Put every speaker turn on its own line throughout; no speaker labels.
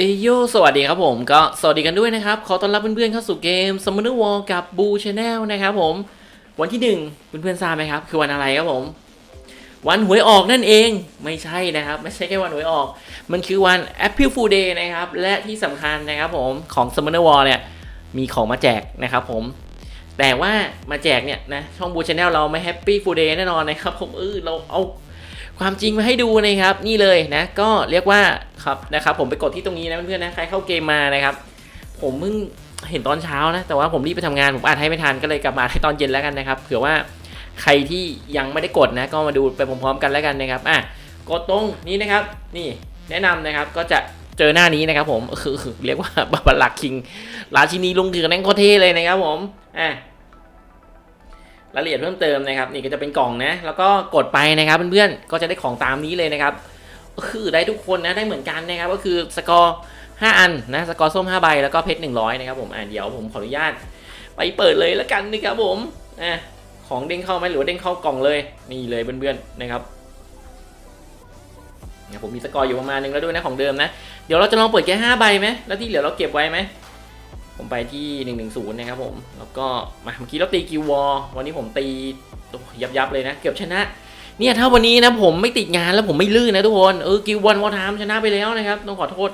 เอยโยสวัสดีครับผมก็สวัสดีกันด้วยนะครับ ขอต้อนรับเพื่อนๆเข้าสู่เกม Summoner War กับ Boo Channel นะครับผม วันที่หนึ่งเพื่อนๆทราบไหมครับ คือวันอะไรครับผม วันหวยออกนั่นเองไม่ใช่นะครับ ไม่ใช่แค่วันหวยออก มันคือวัน April Fool Day นะครับ และที่สำคัญนะครับผมของ Summoner War เนี่ยมีของมาแจกนะครับผม แต่ว่ามาแจกเนี่ยนะช่อง Boo Channel เราไม่ Happy Fool Day แน่นอนนะครับผมเออเราเอา ความจริงมาให้ดูนะครับ นี่เลยนะก็เรียกว่าครับนะครับ ผมไปกดที่ตรงนี้นะเพื่อนๆนะใครเข้าเกมมานะครับ ผมเพิ่งเห็นตอนเช้านะแต่ว่าผมรีบไปทำงานผมอ่านให้ไม่ทันก็เลยกลับมาให้ตอนเย็นแล้วกันนะครับเผื่อว่าใครที่ยังไม่ได้กดนะ ก็มาดูไปพร้อมๆกันแล้วกันนะครับอะกดตรงนี้นะครับ นี่แนะนำนะครับก็จะเจอหน้านี้นะครับ ผมคือเรียกว่าบาบาลักคิง ราชินีลุงถือนั่งโคตรเท่เลยนะครับผมอะ รายละเอียดเพิ่มเติมนะครับนี่ก็จะเป็นกล่องนะ แล้วก็กดไปนะครับเพื่อนๆก็จะได้ของตามนี้เลยนะครับก็คือได้ทุกคนนะได้เหมือนกันนะครับก็คือสกอร์5อันนะสกอร์ส้ม5ใบแล้วก็เพชร100นะครับผมอ่าเดี๋ยวผมขออนุญาต ไปเปิดเลยแล้วกันนะครับผมอะของเด้งเข้าไหมหรือว่าเด้งเข้ากล่องเลยนี่เลยเพื่อนๆนะครับเนี่ยผมมีสกอร์อยู่ประมาณนึงแล้วด้วยนะของเดิมนะ เดี๋ยวเราจะลองเปิดแค่5ใบไหมแล้วที่เหลือเราเก็บไว้ไหม ผมไปที่ 110 นะครับผม แล้วก็มาเมื่อกี้เราตีกิววอลวันนี้ผมตียับยับเลยนะ เกือบชนะ เนี่ยถ้าวันนี้นะผมไม่ติดงานแล้วผมไม่ลื่นนะทุกคน เออกิววันวอทามชนะไปแล้วนะครับ ต้องขอโทษ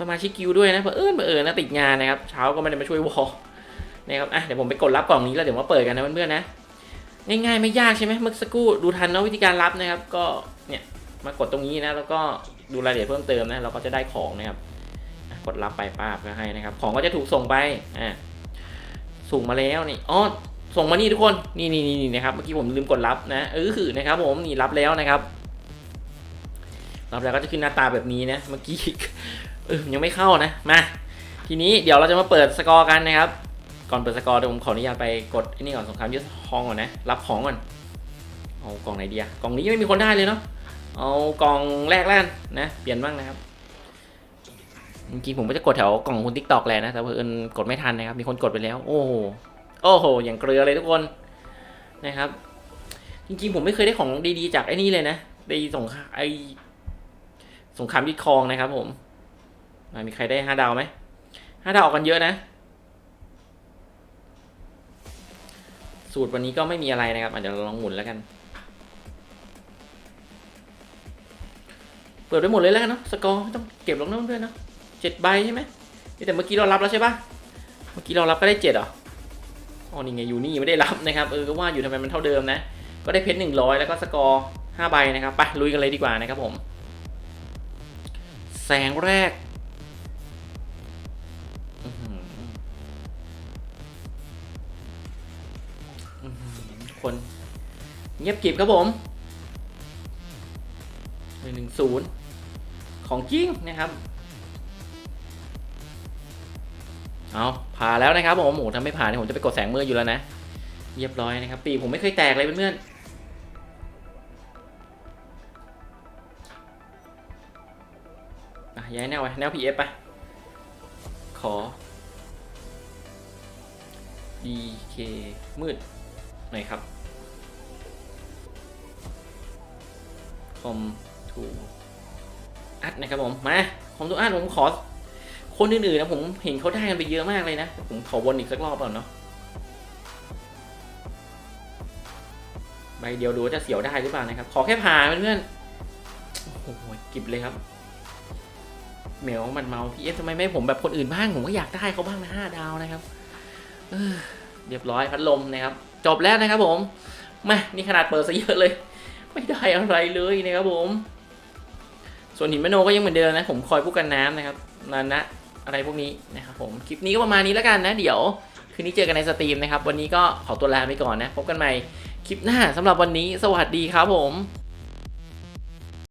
สมาชิกกิวด้วยนะเผอิญเผอิญนะติดงานนะครับ เช้าก็ไม่ได้มาช่วยวอลนะครับ อะเดี๋ยวผมไปกดรับกล่องนี้แล้วเดี๋ยวมาเปิดกันนะเพื่อนๆนะ ง่ายๆไม่ยากใช่ไหมเมื่อสักครู่ดูทันเนาะวิธีการรับนะครับ ก็เนี่ยมากดตรงนี้นะ แล้วก็ดูรายละเอียดเพิ่มเติมนะ เราก็จะได้ของนะครับ กดรับไปป้าบก็ให้นะครับ ของก็จะถูกส่งไปอะส่งมาแล้วนี่อ๋อส่งมานี่ทุกคนนี่นี่นี่นะครับเมื่อกี้ผมลืมกดรับนะเออคือนะครับ ผมนี่รับแล้วนะครับ รับแล้วก็จะขึ้นหน้าตาแบบนี้นะเมื่อกี้เออยังไม่เข้านะมาทีนี้เดี๋ยวเราจะมาเปิดสกอร์กันนะครับ ก่อนเปิดสกอร์เดี๋ยวผมขออนุญาตไปกดไอ้นี่ก่อนสงครามยึดทองก่อนนะรับของก่อนเอากล่องไหนดีอะกล่องนี้ไม่มีคนได้เลยเนาะเอากล่องแรกแล้วนะเปลี่ยนบ้างนะครับ จริงๆผมก็จะกดแถวกล่องคุณทิกตอกแหละนะ แต่เพิ่อนกดไม่ทันนะครับ มีคนกดไปแล้ว โอ้โหโอ้โห อย่างเกลือเลยทุกคนนะครับ จริงๆผมไม่เคยได้ของดีๆจากไอ้นี่เลยนะได้สงไอสงครามยึดครองนะครับ ผมมีใครได้ห้าดาวไหมห้าดาวออกกันเยอะนะ สูตรวันนี้ก็ไม่มีอะไรนะครับอะเดี๋ยวเราลองหมุนแล้วกัน เปิดไปหมดเลยแล้วกันเนาะสกอร์ไม่ต้องเก็บลงน้ำเพื่อนเนาะ เจ็ดใบใช่ไหมแต่เมื่อกี้เรารับแล้วใช่ปะเมื่อกี้เรารับก็ได้เจ็ดเหรออ๋อนี่ไงอยู่นี่ไม่ได้รับนะครับเออก็ว่าอยู่ทำไมมันเท่าเดิมนะ ก็ได้เพชรหนึ่งร้อยแล้วก็สกอร์ห้าใบนะครับไปลุยกันเลยดีกว่านะครับผม แสงแรกคนเงียบกริบครับผมหนึ่งศูนย์ของจริงนะครับ เอาผ่าแล้วนะครับผมโอ้โหถ้าไม่ผ่านเนี่ยผมจะไปกดแสงมืออยู่แล้วนะ เรียบร้อยนะครับ ปีผมไม่เคยแตกเลยเพื่อนๆย้ายแนวไปแนว PF ไปขอ DK มืดหน่อยครับ คอมทูอัดนะครับผม มา คอมทูอัดผมขอ คนอื่นๆนะผมเห็นเขาได้กันไปเยอะมากเลยนะ ผมขอวนอีกสักรอบก่อนเนาะใบเดียวดูว่าจะเสียวได้หรือเปล่านะครับ ขอแค่ผ่านเพื่อนโอ้โหกิบเลยครับเหมียวมันเมาพี่เอฟทำไมไม่ให้ผมแบบคนอื่นบ้างผมก็อยากได้เขาบ้างนะห้าดาวนะครับเออเรียบร้อยพัดลมนะครับ จบแล้วนะครับ ผมมานี่ขนาดเปิดซะเยอะเลย ไม่ได้อะไรเลยนะครับผม ส่วนหินมโนก็ยังเหมือนเดิมนะ ผมคอยผู้กันน้ำนะครับนานะ อะไรพวกนี้นะครับผม คลิปนี้ก็ประมาณนี้แล้วกันนะ เดี๋ยว คืนนี้เจอกันในสตรีมนะครับ วันนี้ก็ขอตัวลาไปก่อนนะ พบกันใหม่คลิปหน้าสำหรับวันนี้ สวัสดีครับผม